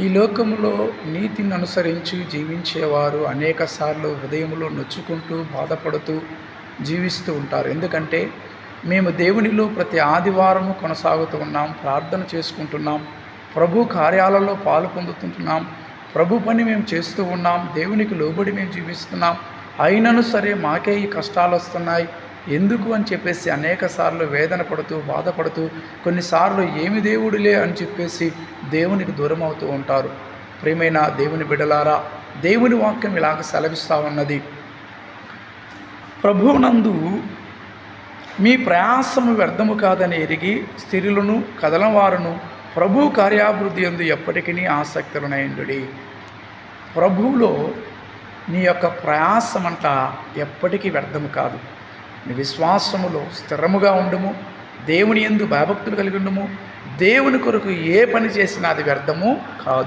ఈ లోకంలో నీతిని అనుసరించి జీవించేవారు అనేక సార్లు హృదయంలో నొచ్చుకుంటూ బాధపడుతూ జీవిస్తూ ఉంటారు. ఎందుకంటే మేము దేవునిలో ప్రతి ఆదివారము కొనసాగుతూ ఉన్నాం ప్రార్థన చేసుకుంటున్నాం ప్రభు కార్యాలలో పాలు పొందుతుంటున్నాం ప్రభు పని మేము చేస్తూ ఉన్నాం దేవునికి లోబడి మేము జీవిస్తున్నాం. అయినను సరే మాకే ఈ కష్టాలు వస్తున్నాయి. ఎందుకు అని చెప్పేసి అనేక సార్లు వేదన పడుతూ బాధపడుతూ కొన్నిసార్లు ఏమి దేవుడులే అని చెప్పేసి దేవునికి దూరం అవుతూ ఉంటారు. ప్రియమైన దేవుని బిడలారా దేవుని వాక్యం ఇలాగ సెలవిస్తూ ఉన్నది. ప్రభువునందు మీ ప్రయాసము వ్యర్థము కాదని ఎరిగి స్థిరులను కదలవారును ప్రభు కార్యాభివృద్ధి ఎందు ఎప్పటికీ ఆసక్తులనైండుడి ప్రభువులో నీ యొక్క ప్రయాసమంట ఎప్పటికీ వ్యర్థము కాదు. నీ విశ్వాసములో స్థిరముగా ఉండుము. దేవుని ఎందు భయభక్తులు కలిగి ఉండము. దేవుని కొరకు ఏ పని చేసినా అది వ్యర్థము కాదు.